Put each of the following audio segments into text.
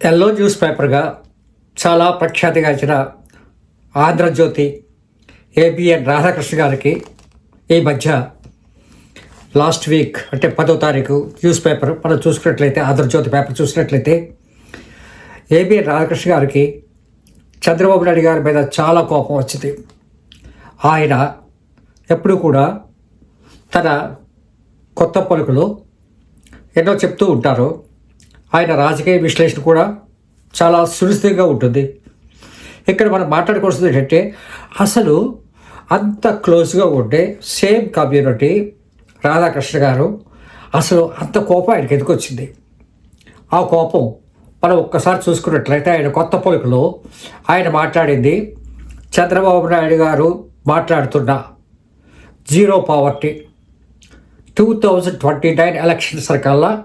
Yellow news పేపర్గా చాలా ప్రఖ్యాతిగాంచిన Andhra Jyothi ABN Radhakrishna గారికి ఈ మధ్య లాస్ట్ వీక్ అంటే పదో తారీఖు న్యూస్ పేపర్ మనం చూసుకున్నట్లయితే ఆంధ్రజ్యోతి పేపర్ చూసినట్లయితే ఏబిఎన్ రాధాకృష్ణ గారికి చంద్రబాబు నాయుడు గారి మీద చాలా కోపం వచ్చింది. ఆయన ఎప్పుడు కూడా తన కొత్త పలుకులు ఎన్నో చెప్తూ ఉంటారు. ఆయన రాజకీయ విశ్లేషణ కూడా చాలా సునిశ్చితంగా ఉంటుంది. ఇక్కడ మనం మాట్లాడుకోవాల్సింది ఏంటంటే అసలు అంత క్లోజ్గా ఉండే సేమ్ కమ్యూనిటీ రాధాకృష్ణ గారు అసలు అంత కోపం ఆయనకి ఎందుకు వచ్చింది? ఆ కోపం మనం ఒక్కసారి చూసుకున్నట్లయితే ఆయన కొత్త పలుకులో ఆయన మాట్లాడింది చంద్రబాబు నాయుడు గారు మాట్లాడుతున్న zero poverty. Two thousand twenty nine election కల్లా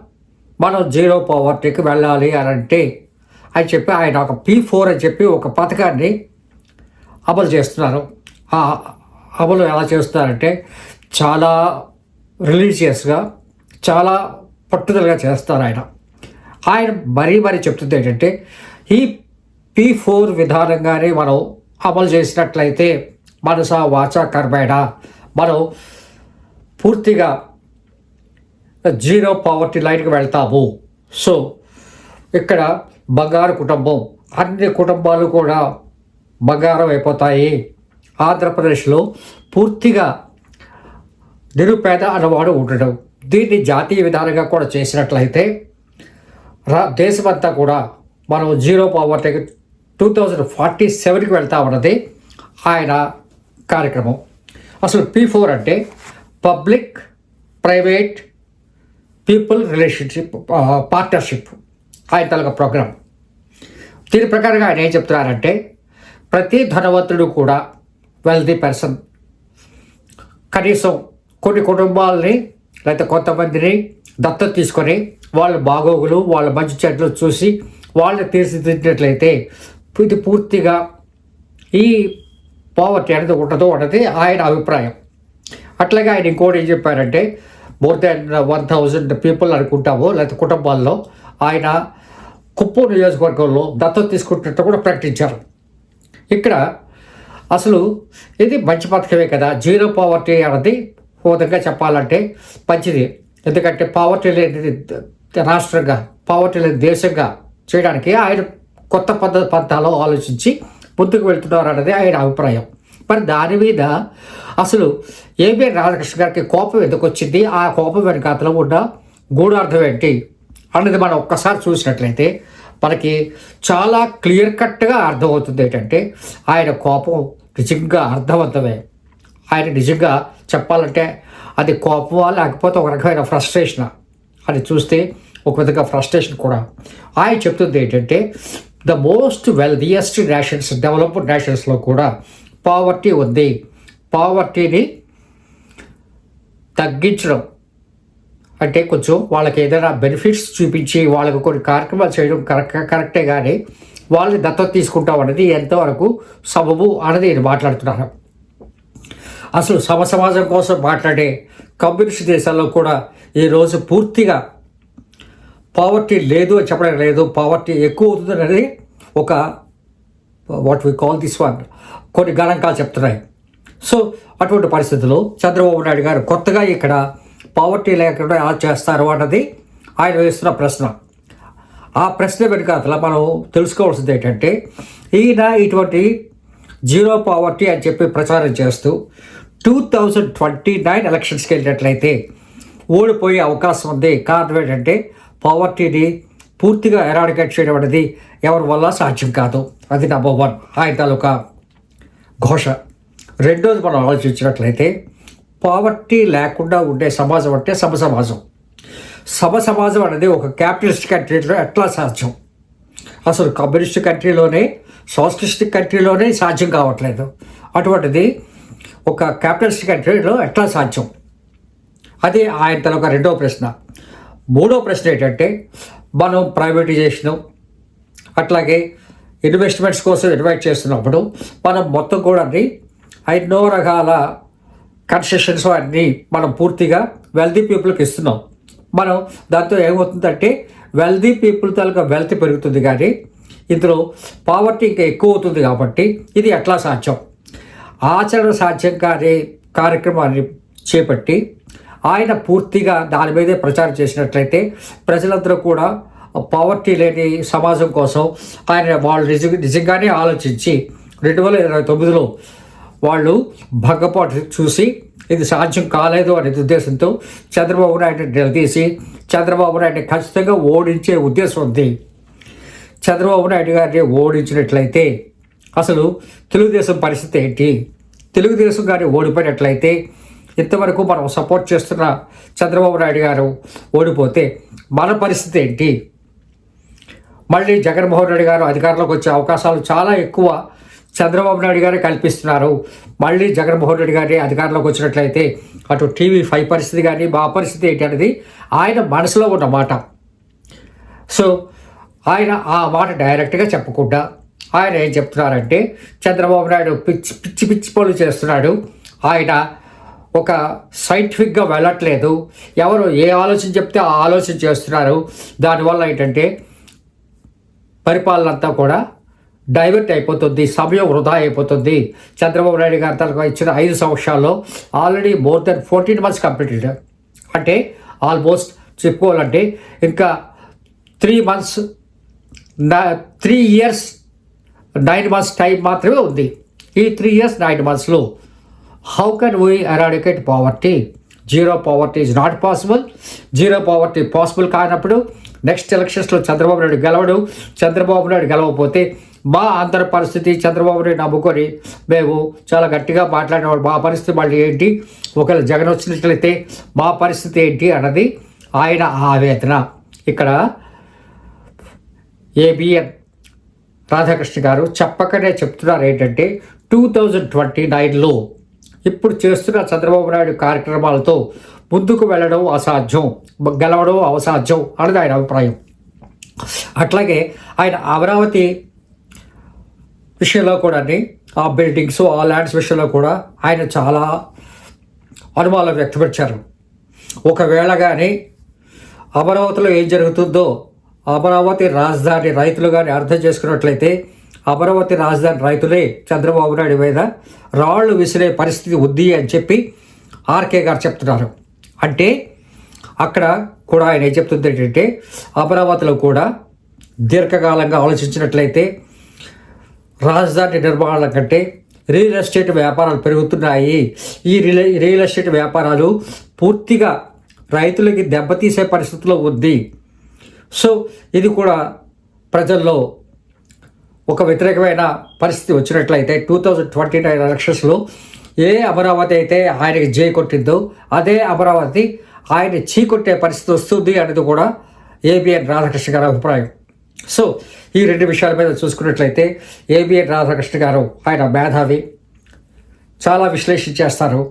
మనం జీరో పవర్టీకి వెళ్ళాలి అని అంటే అని చెప్పి ఆయన ఒక పీ ఫోర్ అని చెప్పి ఒక పథకాన్ని అమలు చేస్తున్నారు. ఆ అమలు ఎలా చేస్తున్నారంటే చాలా రిలీజియస్గా చాలా పట్టుదలగా చేస్తారు ఆయన. ఆయన మరీ మరీ చెప్తుంది ఏంటంటే ఈ పీ ఫోర్ విధానంగానే మనం అమలు చేసినట్లయితే మనస వాచ కర్మేణ. మనం పూర్తిగా జీరో పావర్టీ లైన్కి వెళ్తాము. సో ఇక్కడ బంగారు కుటుంబం అన్ని కుటుంబాలు కూడా బంగారం అయిపోతాయి. ఆంధ్రప్రదేశ్లో పూర్తిగా నిరుపేద అన్నవాడు ఉండడం. దీన్ని జాతీయ విధానంగా కూడా చేసినట్లయితే రా దేశమంతా కూడా మనం జీరో పావర్టీకి టూ థౌజండ్ ఫార్టీ సెవెన్కి వెళ్తామన్నది ఆయన కార్యక్రమం. అసలు పీ ఫోర్ అంటే public private people relationship partnership ఆయన తలక ప్రోగ్రామ్ దీని ప్రకారంగా ఆయన ఏం చెప్తున్నారంటే ప్రతి ధనవంతుడు కూడా వెల్దీ పర్సన్ కనీసం కొన్ని కుటుంబాలని లేకపోతే కొంతమందిని దత్తత తీసుకొని వాళ్ళ బాగోగులు వాళ్ళ మంచి చెట్లు చూసి వాళ్ళని తీర్చిదిద్దినట్లయితే ఇది పూర్తిగా ఈ పావర్టీ అనేది ఉండదు అన్నది ఆయన అభిప్రాయం. అట్లాగే ఆయన ఇంకోటి ఏం చెప్పారంటే more than one thousand people అనుకుంటాము లేకపోతే కుటుంబాల్లో. ఆయన కుప్పం నియోజకవర్గంలో దత్తత తీసుకుంటున్నట్టు కూడా ప్రకటించారు. ఇక్కడ అసలు ఇది మంచి పథకమే కదా. జీరో పావర్టీ అన్నది ఓ విధంగా చెప్పాలంటే మంచిది. ఎందుకంటే పావర్టీ లేని రాష్ట్రంగా పావర్టీ లేని దేశంగా చేయడానికి ఆయన కొత్త పద్ధతి పంతాలో ఆలోచించి ముందుకు వెళ్తున్నారు అనేది ఆయన అభిప్రాయం. మరి దాని మీద అసలు ఏబిఎన్ రాధాకృష్ణ గారికి కోపం ఎందుకు వచ్చింది? ఆ కోపం వెనకాతలో ఉన్న గూఢార్థం ఏంటి? అన్నది మనం ఒక్కసారి చూసినట్లయితే మనకి చాలా క్లియర్ కట్గా అర్థమవుతుంది ఏంటంటే ఆయన కోపం నిజంగా అర్థవంతమే. ఆయన నిజంగా చెప్పాలంటే అది కోపమా లేకపోతే ఒక రకమైన ఫ్రస్ట్రేషన్? అది చూస్తే ఒక విధంగా ఫ్రస్ట్రేషన్ కూడా. ఆయన చెప్తుంది ఏంటంటే the most wealthiest nations developed నేషన్స్లో కూడా పావర్టీ ఉంది. పావర్టీని తగ్గించడం అంటే కొంచెం వాళ్ళకి ఏదైనా బెనిఫిట్స్ చూపించి వాళ్ళకు కొన్ని కార్యక్రమాలు చేయడం కరెక్ట్ కరెక్టే కానీ వాళ్ళని దత్తత తీసుకుంటాం అనేది ఎంతవరకు సబబు అనేది నేను మాట్లాడుతున్నాను. అసలు సమ సమాజం కోసం మాట్లాడే కమ్యూనిస్ట్ దేశాల్లో కూడా ఈరోజు పూర్తిగా పావర్టీ లేదు అని చెప్పడం లేదు. పావర్టీ ఎక్కువ అవుతుందనేది ఒక what we call this one కొన్ని గణాంకాలు చెప్తున్నాయి. సో అటువంటి పరిస్థితుల్లో చంద్రబాబు నాయుడు గారు కొత్తగా ఇక్కడ పావర్టీ లేకుండా ఎలా చేస్తారు అన్నది ఆయన వేస్తున్న ప్రశ్న. ఆ ప్రశ్న వెనుకాతల మనం తెలుసుకోవాల్సింది ఏంటంటే ఈయన ఇటువంటి జీరో పావర్టీ అని చెప్పి ప్రచారం చేస్తూ టూ థౌజండ్ ట్వంటీ నైన్ ఎలక్షన్స్కి వెళ్ళినట్లయితే ఓడిపోయే అవకాశం ఉంది. కారణం ఏంటంటే పావర్టీని పూర్తిగా ఎరాడికేట్ చేయడం అనేది ఎవరి వల్ల సాధ్యం కాదు. అది నెంబర్ వన్ ఆయన తాలూకా ఘోష. రెండోది మనం ఆలోచించినట్లయితే పావర్టీ లేకుండా ఉండే సమాజం అంటే సమ సమాజం. సమ సమాజం అనేది ఒక క్యాపిటలిస్ట్ కంట్రీలో ఎట్లా సాధ్యం? అసలు కమ్యూనిస్ట్ కంట్రీలోనే సోషలిస్ట్ కంట్రీలోనే సాధ్యం కావట్లేదు. అటువంటిది ఒక క్యాపిటలిస్ట్ కంట్రీలో ఎట్లా సాధ్యం? అది ఆయన తన ఒక రెండవ ప్రశ్న. మూడో ప్రశ్న ఏంటంటే మనం ప్రైవేటైజేషను అట్లాగే ఇన్వెస్ట్మెంట్స్ కోసం ఇన్వైట్ చేస్తున్నప్పుడు మనం మొత్తం కూడా ఎన్నో రకాల కన్సెషన్స్ అన్నీ మనం పూర్తిగా వెల్తీ పీపుల్కి ఇస్తున్నాం. మనం దాంతో ఏమవుతుందంటే వెల్దీ పీపుల్ తాలూకా వెల్త్ పెరుగుతుంది కానీ ఇందులో పావర్టీ ఇంకా ఎక్కువ అవుతుంది కాబట్టి ఇది ఎట్లా సాధ్యం? ఆచరణ సాధ్యం కాని కార్యక్రమాన్ని చేపట్టి ఆయన పూర్తిగా దాని మీదే ప్రచారం చేసినట్లయితే ప్రజలందరూ కూడా పావర్టీ లేని సమాజం కోసం ఆయన వాళ్ళు నిజ నిజంగానే ఆలోచించి రెండు వేల ఇరవై తొమ్మిదిలో వాళ్ళు భగ్గపాటు చూసి ఇది సాధ్యం కాలేదు అనే ఉద్దేశంతో చంద్రబాబు నాయుడు నిలదీసి చంద్రబాబు నాయుడు ఖచ్చితంగా ఓడించే ఉద్దేశం ఉంది. చంద్రబాబు నాయుడు గారిని ఓడించినట్లయితే అసలు తెలుగుదేశం పరిస్థితి ఏంటి? తెలుగుదేశం గారిని ఓడిపోయినట్లయితే ఇంతవరకు మనం సపోర్ట్ చేస్తున్న చంద్రబాబు నాయుడు గారు ఓడిపోతే మన పరిస్థితి ఏంటి? మళ్ళీ జగన్మోహన్ రెడ్డి గారు అధికారంలోకి వచ్చే అవకాశాలు చాలా ఎక్కువ చంద్రబాబు నాయుడు గారే కల్పిస్తున్నారు. మళ్ళీ జగన్మోహన్ రెడ్డి గారి అధికారంలోకి వచ్చినట్లయితే అటు టీవీ ఫైవ్ పరిస్థితి కానీ మా పరిస్థితి ఏంటి అనేది ఆయన మనసులో ఉన్న మాట. సో ఆయన ఆ మాట డైరెక్ట్గా చెప్పకుండా ఆయన ఏం చెప్తున్నారంటే చంద్రబాబు నాయుడు పిచ్చి పిచ్చి పిచ్చి పనులు చేస్తున్నాడు. ఆయన ఒక సైంటిఫిక్గా వెళ్ళట్లేదు. ఎవరు ఏ ఆలోచన చెప్తే ఆ ఆలోచన చేస్తున్నారు. దానివల్ల ఏంటంటే పరిపాలన అంతా కూడా డైవర్ట్ అయిపోతుంది. సమయం వృధా అయిపోతుంది. చంద్రబాబు నాయుడు గారు తనకు ఇచ్చిన ఐదు సంవత్సరాల్లో already more than fourteen months completed. అంటే ఆల్మోస్ట్ చెప్పుకోవాలంటే ఇంకా three months three years nine months time మాత్రమే ఉంది. ఈ త్రీ ఇయర్స్ నైన్ మంత్స్లో how can we eradicate poverty zero poverty is not possible zero poverty possible కానప్పుడు నెక్స్ట్ ఎలక్షన్స్లో చంద్రబాబు నాయుడు గెలవడు. చంద్రబాబు నాయుడు గెలవకపోతే మా అందరి పరిస్థితి చంద్రబాబు నాయుడు నమ్ముకొని మేము చాలా గట్టిగా మాట్లాడినవాడు. మా పరిస్థితి మళ్ళీ ఏంటి? ఒకవేళ జగన్ వచ్చినట్లయితే మా పరిస్థితి ఏంటి అన్నది ఆయన ఆవేదన. ఇక్కడ ఏబిఎన్ రాధాకృష్ణ గారు చెప్పకనే చెప్తున్నారు ఏంటంటే టూ థౌజండ్ ట్వంటీ నైన్లో ఇప్పుడు చేస్తున్న చంద్రబాబు నాయుడు కార్యక్రమాలతో ముందుకు వెళ్ళడం అసాధ్యం గెలవడం అసాధ్యం అన్నది ఆయన అభిప్రాయం. అట్లాగే ఆయన అమరావతి విషయంలో కూడా ఆ బిల్డింగ్స్ ఆ ల్యాండ్స్ విషయంలో కూడా ఆయన చాలా అనుమానాలు వ్యక్తపరిచారు. ఒకవేళ కానీ అమరావతిలో ఏం జరుగుతుందో అమరావతి రాజధాని రైతులు కానీ అర్థం చేసుకున్నట్లయితే అమరావతి రాజధాని రైతులే చంద్రబాబు నాయుడు మీద రాళ్ళు విసిరే పరిస్థితి ఉంది అని చెప్పి ఆర్కే గారు చెప్తున్నారు. అంటే అక్కడ కూడా ఆయన ఏం చెప్తుంది ఏంటంటే అమరావతిలో కూడా దీర్ఘకాలంగా ఆలోచించినట్లయితే రాజధాని నిర్మాణాల కంటే రియల్ ఎస్టేట్ వ్యాపారాలు పెరుగుతున్నాయి. ఈ రియల్ రియల్ ఎస్టేట్ వ్యాపారాలు పూర్తిగా రైతులకి దెబ్బతీసే పరిస్థితిలో ఉంది. సో ఇది కూడా ప్రజల్లో ఒక వ్యతిరేకమైన పరిస్థితి వచ్చినట్లయితే టూ థౌజండ్ ట్వంటీ నైన్ ఎలక్షన్స్లో ఏ అమరావతి అయితే ఆయనకి జై కొట్టిందో అదే అమరావతి ఆయన చీకొట్టే పరిస్థితి వస్తుంది అనేది కూడా ఏబిఎన్ రాధాకృష్ణ గారి అభిప్రాయం. సో ఈ రెండు విషయాల మీద చూసుకున్నట్లయితే ఏబిఎన్ రాధాకృష్ణ గారు ఆయన మేధావి. చాలా విశ్లేషించేస్తారు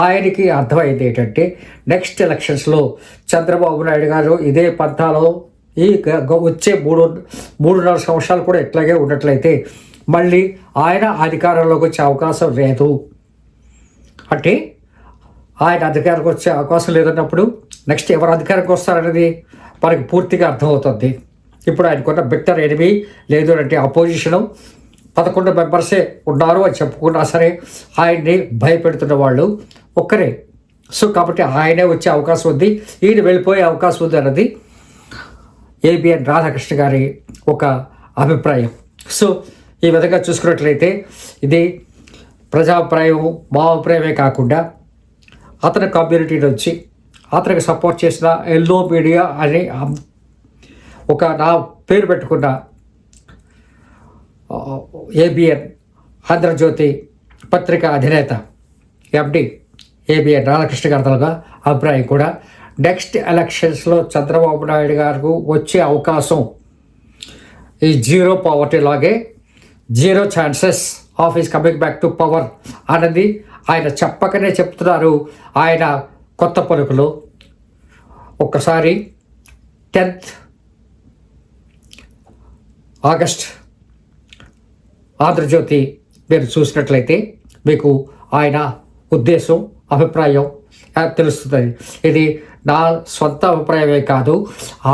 ఆయనకి అర్థమైంది ఏంటంటే నెక్స్ట్ ఎలక్షన్స్లో చంద్రబాబు నాయుడు గారు ఇదే పంతాలో ఈ వచ్చే మూడు మూడున్నర సంవత్సరాలు కూడా ఎట్లాగే ఉన్నట్లయితే మళ్ళీ ఆయన అధికారంలోకి వచ్చే అవకాశం లేదు. అంటే ఆయన అధికారికి వచ్చే అవకాశం లేదన్నప్పుడు నెక్స్ట్ ఎవరు అధికారికి వస్తారనేది మనకి పూర్తిగా అర్థమవుతుంది. ఇప్పుడు ఆయనకున్న బెటర్ ఎనిమి లేదు అంటే అపోజిషను పదకొండు మెంబర్సే ఉన్నారు అని చెప్పుకున్నా సరే ఆయన్ని భయపెడుతున్న వాళ్ళు ఒక్కరే. సో కాబట్టి ఆయనే వచ్చే అవకాశం ఉంది ఈయన వెళ్ళిపోయే అవకాశం ఉంది అన్నది ఏబిఎన్ రాధాకృష్ణ గారి ఒక అభిప్రాయం. సో ఈ విధంగా చూసుకున్నట్లయితే ఇది ప్రజాభిప్రాయం మా అభిప్రాయమే కాకుండా అతని కమ్యూనిటీ నుంచి అతనికి సపోర్ట్ చేసిన ఎల్లో మీడియా అని ఒక నా పేరు పెట్టుకున్న ఏబిఎన్ ఆంధ్రజ్యోతి పత్రిక అధినేత ఎండి ఏబిఎన్ రాధాకృష్ణ గారిగా అభిప్రాయం కూడా నెక్స్ట్ ఎలక్షన్స్లో చంద్రబాబు నాయుడు గారికి వచ్చే అవకాశం ఈ జీరో పవర్టీ లాగే zero chances of is coming back to power అన్నది ఆయన చెప్పకనే చెప్తున్నారు ఆయన కొత్త పలుకులు. ఒక్కసారి టెన్త్ ఆగస్ట్ ఆంధ్రజ్యోతి మీరు చూసినట్లయితే మీకు ఆయన ఉద్దేశం అభిప్రాయం తెలుస్తుంది. ఇది నా సొంత అభిప్రాయమే కాదు.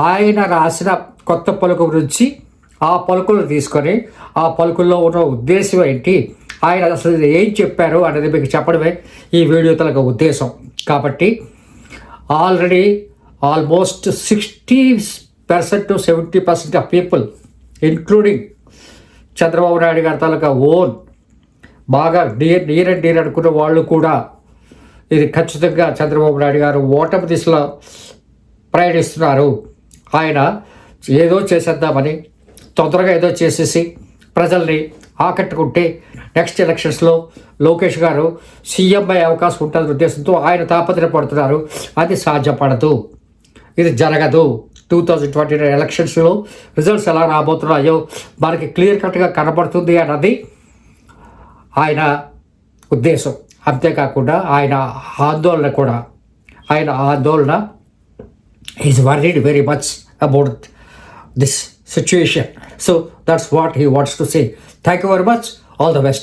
ఆయన రాసిన కొత్త పలుకు నుంచి ఆ పలుకులు తీసుకొని ఆ పలుకుల్లో ఉన్న ఉద్దేశం ఏంటి ఆయన అసలు ఏం చెప్పారు అనేది మీకు చెప్పడమే ఈ వీడియో తలక ఉద్దేశం. కాబట్టి already almost sixty percent to seventy percent of people including Chandrababu Naidu గారి తాలూకా ఓన్ బాగా నీర్ నీర్ అండ్ నీర్ అనుకున్న వాళ్ళు కూడా ఇది ఖచ్చితంగా చంద్రబాబు నాయుడు గారు ఓటమి దిశలో ప్రయాణిస్తున్నారు. ఆయన ఏదో చేసేద్దామని తొందరగా ఏదో చేసేసి ప్రజల్ని ఆకట్టుకుంటే నెక్స్ట్ ఎలక్షన్స్లో లోకేష్ గారు సీఎం అయ్యే అవకాశం ఉంటుంది ఉద్దేశంతో ఆయన తాపత్రయపడుతున్నారు అది సాధ్యపడదు. ఇది జరగదు. టూ థౌజండ్ ట్వంటీ నైన్ ఎలక్షన్స్లో రిజల్ట్స్ ఎలా రాబోతున్నాయో మనకి క్లియర్ కట్గా కనబడుతుంది అన్నది ఆయన ఉద్దేశం. అంతేకాకుండా ఆయన ఆందోళన కూడా ఆయన ఆందోళన is worried very much about this situation so that's what he wants to say thank you very much all the best